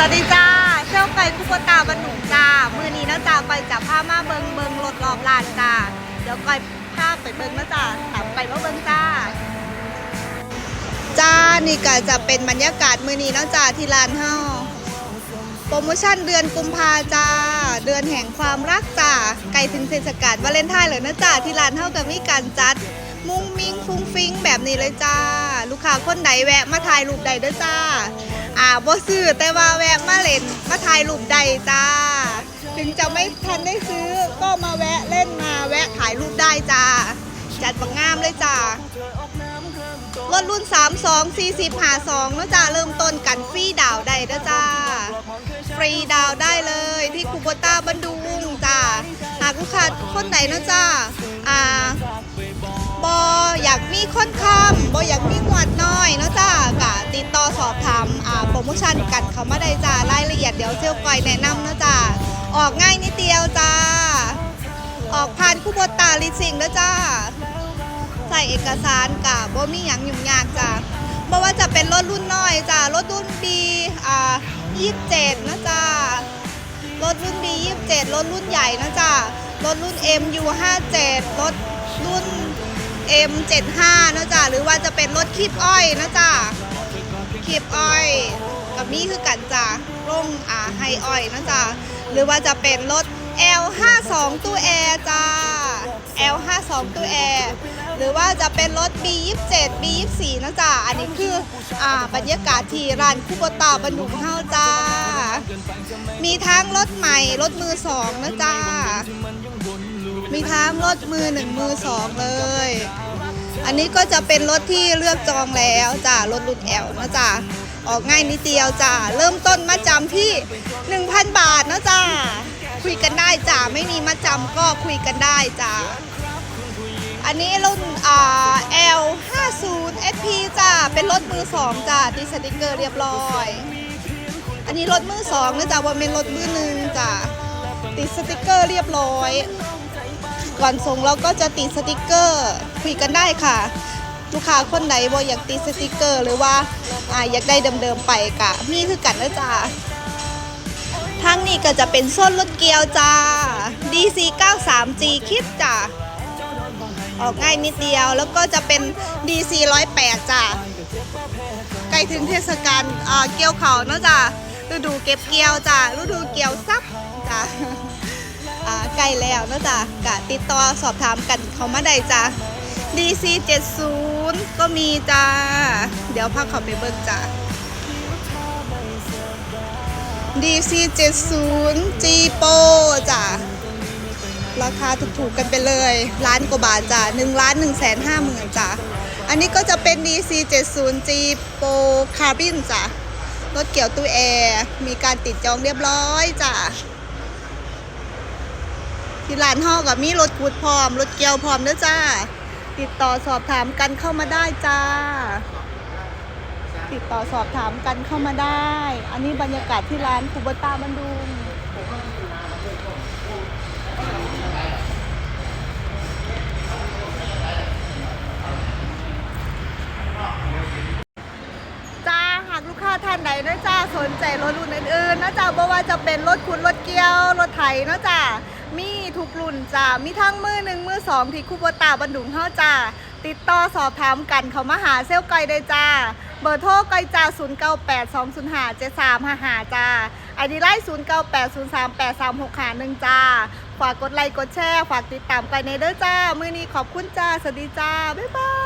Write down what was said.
สวัสดีจ้าเจ้าไก่คุกตาบันหนุงจ้ามือนี้นะจ้าไปจับผ้ามาเบิงเบิงรถรอบลานจ้าเดี๋ยวก่อยภาพไปเบิงนะจ้าถามไปว่าเบิงจ้า จ้านี่ก็จะเป็นบรรยากาศมือนี้นะจ้าที่ลานเฮาโปรโมชั่นเดือนกุมภาจ้า เดือนแห่งความรักจ้าใกล้ถึงเทศกาลวาเลนไทน์เลยนะจ้าที่ลานเฮาก็มีการจัด มุ้งมิ้งฟุ้งฟิ้งแบบนี้เลยจ้า ลูกค้าคนใดแวะมาถ่ายรูปใดเด้อจ้า อ่าบ่ซื้อแต่ว่าแวะมาเล่นมาถ่ายรูปใดจ้า ถึงจะไม่ทันได้ซื้อก็มาแวะเล่นมาแวะถ่ายรูปได้จ้า จัดบังงามเลยจ้ารถรุ่น 3 2 40 52นะจ้าเริ่มต้นกันฟรีดาวได้นะจ้า ฟรีดาวได้เลยที่คูโบต้าบันดุงจ้า หากลูกค้าคนไหนนะจ้าอ่า อยากมีคนคำบออยากมีงวดน้อยเนาะจ้ากะติดต่อสอบถามอ่าโปรโมชั่นกันเขามาได้จ้ารายละเอียดเดี๋ยวเจ้าก้อยแนะนำเนาะจ้าออกง่ายนิดเดียวจ้า ออกผ่านคู่บตาลิสิงเนาะจ้า ใส่เอกสารกะบ่มีหยังยุ่งยากจ้าบ่ว่าจะเป็นรถรุ่นน้อยจ้ารถรุ่น B อ่า27นะจ้ารถรุ่น B 27รถรุ่นใหญ่นะจ้ารถรุ่น MU 57รถรุ่น M75 นะจ๊ะหรือว่าจะเป็นรถคีบอ้อยนะจ๊ะคีบอ้อยกับนี่คือกันจ้ะร่งอ่าไฮอ้อยนะจ๊ะหรือว่าจะเป็นรถ L52 ตู้แอร์จ้า L52 ตู้แอร์หรือว่าจะเป็นรถ B27 B24 นะจ๊ะอันนี้คืออ่าบรรยากาศที่ร้านคูโบตาบรรดุงเฮาจ้ามีทั้งรถใหม่รถมือสองนะจ๊ะ มีทั้งรถมือหนึ่งมือสองเลย อันนี้ก็จะเป็นรถที่เลือกจองแล้วจ้ะรถรุ่นแอลนะจ้ะออกง่ายนิดเดียวจ้ะเริ่มต้นมาจำที่ 1,000 บาทนะจ้ะคุยกันได้จ้ะไม่มีมาจำก็คุยกันได้จ้ะอันนี้รุ่นอ่า L 5 0 SP จ้ะเป็นรถมือสองจ้ะติดสติกเกอร์เรียบร้อย อันนี้รถมือสองนะจ๊ะว่าเป็นรถมือหนึ่งจ้ะติดสติกเกอร์เรียบร้อย ก่อนส่งเราก็จะติดสติกเกอร์ คุยกันได้ค่ะ ลูกค้าคนไหนบ่อยากติดสติกเกอร์ หรือว่าอ่าอยากได้เดิมๆไปกะมีคือกันนะจ๊ะทางนี้ก็จะเป็นส้นรถเกียวจ้า DC 93G คิดจ้ะออกง่ายนิดเดียวแล้วก็จะเป็น DC 108จ้ะใกล้ถึงเทศกาลเกี่ยวเขาเนะจ้ะฤดูเก็บเกี่ยวจ้ะฤดูเกี่ยวซับจ้ะ อ่าใกล้แล้วนะจ๊ะกะติดต่อสอบถามกันเขามาได้จ้ะ DC 70ก็มีจ้า เดี๋ยวพักเขาไปเบิ่งจ้ะ DC 70 G Pro จ้ะ ราคาถูกๆกันไปเลยล้านกว่าบาทจ้ะ1ล้าน1แสน5หมื่นจ้ะ อันนี้ก็จะเป็น DC 70 G Pro Carbon จ้ะรถเกี่ยวตู้แอร์ มีการติดจองเรียบร้อยจ้ะ ที่ร้านห่อกับมีรถกูดพร้อม รถเกียวพร้อมเด้อจ้า ติดต่อสอบถามกันเข้ามาได้จ้า ติดต่อสอบถามกันเข้ามาได้ อันนี้บรรยากาศที่ร้านคูบต้าบันดุงจ้าหากลูกค้าท่านใดนะจ้าสนใจรถรุ่นอื่นๆนะจ้าบ่ว่าจะเป็นรถขุดรถเกียวรถไถนะจ้า มีทุกรุ่นจ้ามีทั้งมือหนึ่งมือสองที่คูโบตาบันดุงเฮาจ้าติดต่อสอบถามกันเขามาหาเซลไกได้จ้า เบอร์โทรไกจ้า0 9 8 2 0 5 7 3 5 5จ้าไอดีไลน์0 9 8 0 3 8 3 6 5 1จ้า ฝากกดไลค์กดแชร์ ฝากติดตามไปในเด้อจ้า มือนี้ขอบคุณจ้า สวัสดีจ้า บ๊ายบาย